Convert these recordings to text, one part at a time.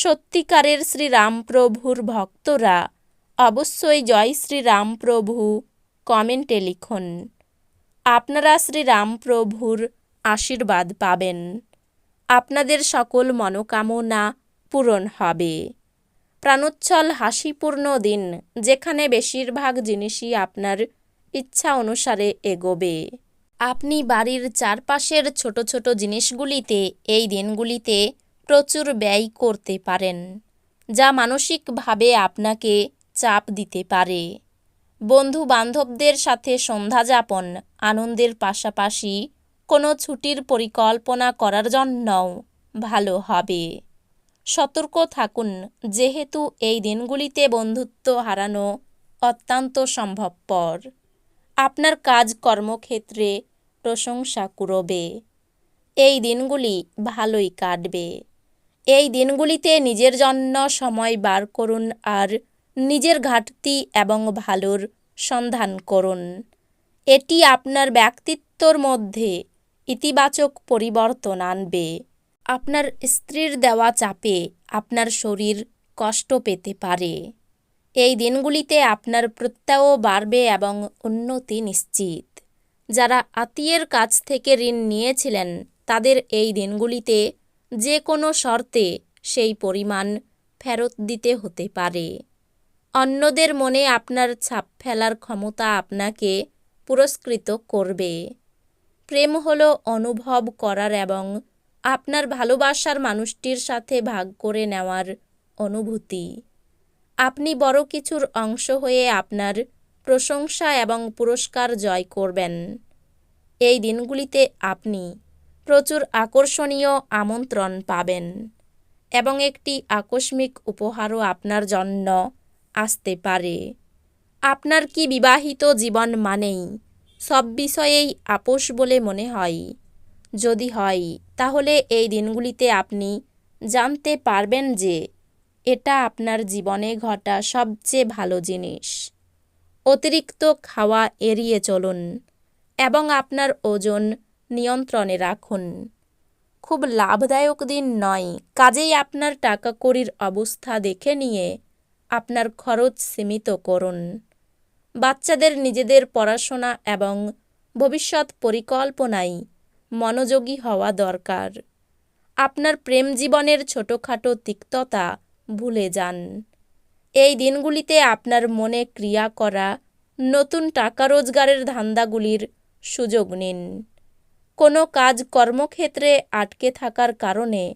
সত্যিকারের শ্রীরামপ্রভুর ভক্তরা অবশ্যই জয় শ্রীরামপ্রভু কমেন্টে লিখুন। আপনারা শ্রীরামপ্রভুর আশীর্বাদ পাবেন। আপনাদের সকল মনোকামনা পূরণ হবে। প্রাণোচ্ছল হাসিপূর্ণ দিন, যেখানে বেশিরভাগ জিনিসই আপনার ইচ্ছা অনুসারে এগোবে। আপনি বাড়ির চারপাশের ছোট ছোট জিনিসগুলিতে, এই দিনগুলিতে প্রচুর ব্যয় করতে পারেন, যা মানসিকভাবে আপনাকে চাপ দিতে পারে। বন্ধু বান্ধবদের সাথে সন্ধ্যাযাপন আনন্দের পাশাপাশি কোনো ছুটির পরিকল্পনা করার জন্যও ভালো হবে। সতর্ক থাকুন, যেহেতু এই দিনগুলিতে বন্ধুত্ব হারানো অত্যন্ত সম্ভবপর। আপনার কাজ কর্মক্ষেত্রে প্রশংসা কুড়বে। এই দিনগুলি ভালোই কাটবে। এই দিনগুলিতে নিজের জন্য সময় বার করুন আর নিজের ঘাটতি এবং ভালোর সন্ধান করুন। এটি আপনার ব্যক্তিত্বর মধ্যে ইতিবাচক পরিবর্তন আনবে। আপনার স্ত্রীর দেওয়া চাপে আপনার শরীর কষ্ট পেতে পারে। এই দিনগুলিতে আপনার প্রত্যয় বাড়বে এবং উন্নতি নিশ্চিত। যারা আত্মীয়ের কাছ থেকে ঋণ নিয়েছিলেন, তাদের এই দিনগুলিতে যে কোনো শর্তে সেই পরিমাণ ফেরত দিতে হতে পারে। অন্যদের মনে আপনার ছাপ ফেলার ক্ষমতা আপনাকে পুরস্কৃত করবে। প্রেম হলো অনুভব করার এবং আপনার ভালোবাসার মানুষটির সাথে ভাগ করে নেওয়ার অনুভূতি। আপনি বড় কিছুর অংশ হয়ে আপনার প্রশংসা এবং পুরস্কার জয় করবেন। এই দিনগুলিতে আপনি প্রচুর আকর্ষণীয় আমন্ত্রণ পাবেন এবং একটি আকস্মিক উপহারও আপনার জন্য আসতে পারে। আপনার কি বিবাহিত জীবন মানেই সব বিষয়েই আপোষ বলে মনে হয়? যদি হয়, তাহলে এই দিনগুলিতে আপনি জানতে পারবেন যে এটা আপনার জীবনে ঘটা সবচেয়ে ভালো জিনিস। অতিরিক্ত খাওয়া এড়িয়ে চলুন এবং আপনার ওজন নিয়ন্ত্রণে রাখুন। খুব লাভদায়ক দিন নয়। কাজেই আপনার টাকা কড়ির অবস্থা দেখে নিয়ে আপনার খরচ সীমিত করুন। বাচ্চাদের নিজেদের পড়াশোনা এবং ভবিষ্যৎ পরিকল্পনায় মনোযোগী হওয়া দরকার। আপনার প্রেম জীবনের ছোটোখাটো তিক্ততা ভুলে যান। এই দিনগুলিতে আপনার মনে ক্রিয়া করা নতুন টাকা রোজগারের ধান্দাগুলির সুযোগ নিন। কোনো কাজ কর্মক্ষেত্রে আটকে থাকার কারণে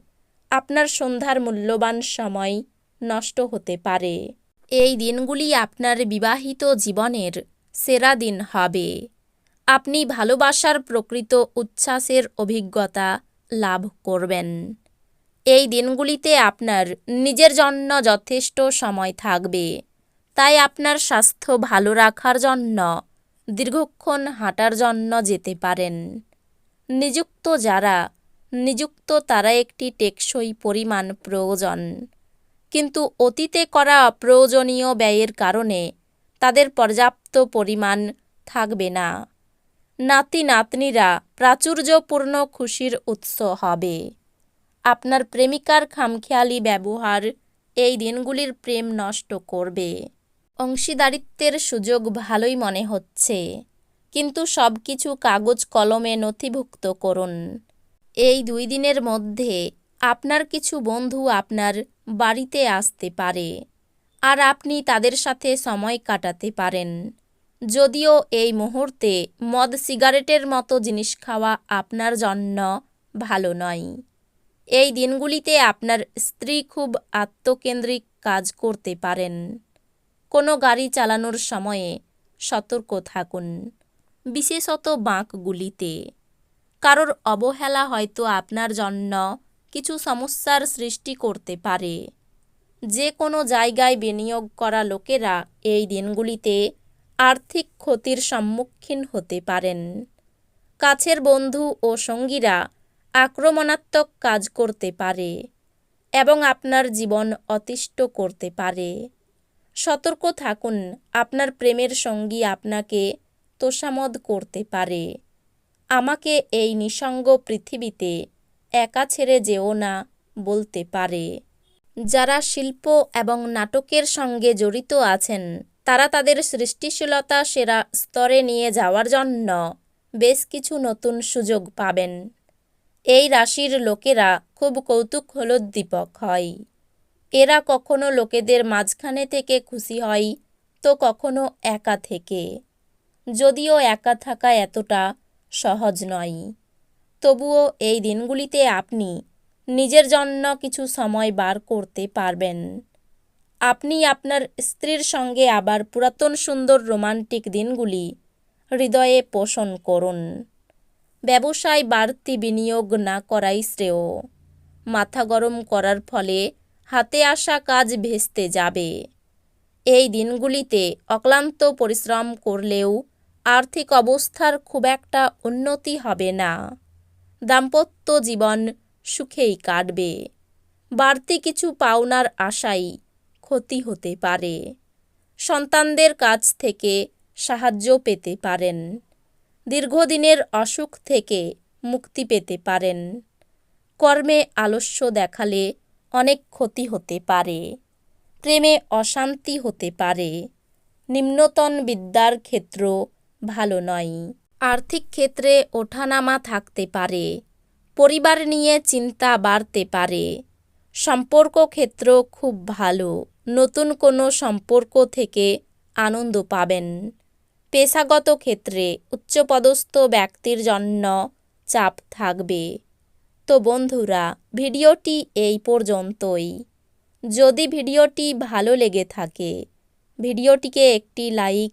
আপনার সন্ধ্যার মূল্যবান সময় নষ্ট হতে পারে। এই দিনগুলি আপনার বিবাহিত জীবনের সেরা দিন হবে। আপনি ভালোবাসার প্রকৃত উচ্ছ্বাসের অভিজ্ঞতা লাভ করবেন। এই দিনগুলিতে আপনার নিজের জন্য যথেষ্ট সময় থাকবে। তাই আপনার স্বাস্থ্য ভালো রাখার জন্য, দীর্ঘক্ষণ হাঁটার জন্য যেতে পারেন। নিযুক্ত যারা, নিযুক্ত তারা একটি টেকসই পরিমাণ প্রয়োজন। কিন্তু অতীতে করা অপ্রয়োজনীয় ব্যয়ের কারণে তাদের পর্যাপ্ত পরিমাণ থাকবে না। নাতি নাতনিরা প্রাচুর্যপূর্ণ খুশির উৎস হবে। আপনার প্রেমিকার খামখেয়ালি ব্যবহার এই দিনগুলির প্রেম নষ্ট করবে। অংশীদারিত্বের সুযোগ ভালোই মনে হচ্ছে। কিন্তু সব কিছু কাগজ কলমে নথিভুক্ত করুন। এই দুই দিনের মধ্যে আপনার কিছু বন্ধু আপনার বাড়িতে আসতে পারে আর আপনি তাদের সাথে সময় কাটাতে পারেন। যদিও এই মুহূর্তে মদ সিগারেটের মতো জিনিস খাওয়া আপনার জন্য ভালো নয়। এই দিনগুলিতে আপনার স্ত্রী খুব আত্মকেন্দ্রিক কাজ করতে পারেন। কোনো গাড়ি চালানোর সময়ে সতর্ক থাকুন। বিশেষত বাঁকগুলিতে। কারোর অবহেলা হয়তো আপনার জন্য কিছু সমস্যার সৃষ্টি করতে পারে। যে কোনো জায়গায় বিনিয়োগ করা লোকেরা এই দিনগুলিতে আর্থিক ক্ষতির সম্মুখীন হতে পারেন। কাছের বন্ধু ও সঙ্গীরা আক্রমণাত্মক কাজ করতে পারে এবং আপনার জীবন অতিষ্ঠ করতে পারে। সতর্ক থাকুন, আপনার প্রেমের সঙ্গী আপনাকে তোষামদ করতে পারে। আমাকে এই নিঃসঙ্গ পৃথিবীতে একা ছেড়ে যেও না বলতে পারে। যারা শিল্প এবং নাটকের সঙ্গে জড়িত আছেন, তারা তাদের সৃষ্টিশীলতা সেরা স্তরে নিয়ে যাওয়ার জন্য বেশ কিছু নতুন সুযোগ পাবেন। এই রাশির লোকেরা খুব কৌতূহলোদ্দীপক হয়। এরা কখনো লোকেদের মাঝখানে থেকে খুশি হয়, তো কখনো একা থেকে। যদিও একা থাকা এতটা সহজ নয়। তবুও এই দিনগুলিতে আপনি নিজের জন্য কিছু সময় বার করতে পারবেন। আপনি আপনার স্ত্রীর সঙ্গে আবার পুরাতন সুন্দর রোমান্টিক দিনগুলি হৃদয়ে পোষণ করুন। ব্যবসায় বাড়তি বিনিয়োগ না করাই শ্রেয়। মাথা গরম করার ফলে হাতে আসা কাজ ভেস্তে যাবে। এই দিনগুলিতে অক্লান্ত পরিশ্রম করলেও আর্থিক অবস্থার খুব একটা উন্নতি হবে না। দাম্পত্য জীবন সুখেই কাটবে। বাড়তি কিছু পাওনার আশাই ক্ষতি হতে পারে। সন্তানদের কাছ থেকে সাহায্য পেতে পারেন। দীর্ঘদিনের অসুখ থেকে মুক্তি পেতে পারেন। কর্মে আলস্য দেখালে অনেক ক্ষতি হতে পারে। প্রেমে অশান্তি হতে পারে। নিম্নতন বিদ্যার ক্ষেত্র ভালো নয়। আর্থিক ক্ষেত্রে ওঠানামা থাকতে পারে, পরিবার নিয়ে চিন্তা বাড়তে পারে। সম্পর্ক ক্ষেত্র খুব ভালো, নতুন কোনো সম্পর্ক থেকে আনন্দ পাবেন। পেশাগত ক্ষেত্রে উচ্চপদস্থ ব্যক্তির জন্য চাপ থাকবে। তো বন্ধুরা, ভিডিওটি এই পর্যন্তই। যদি ভিডিওটি ভালো লেগে থাকে, ভিডিওটিকে একটি লাইক